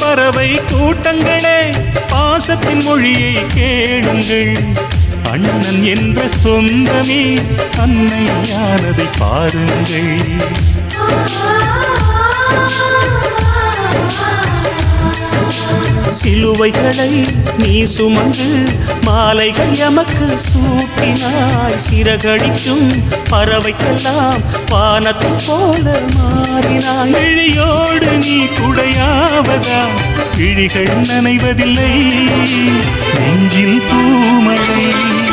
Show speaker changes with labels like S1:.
S1: பறவை கூட்டங்களே பாசத்தின் மொழியை கேளுங்கள். அண்ணன் என்ற சொந்தமே அன்னையானதை பாருங்கள். சிலுவைகளை நீ சுமந்து மாலைகள் எமக்கு சூட்டினாய். சிறகடிக்கும் பறவைக்கெல்லாம் வானத்தை போல மாறினாய். விழியோடு நீ கிழிகள் நனைவதில்லை. நெஞ்சில்
S2: பூமலை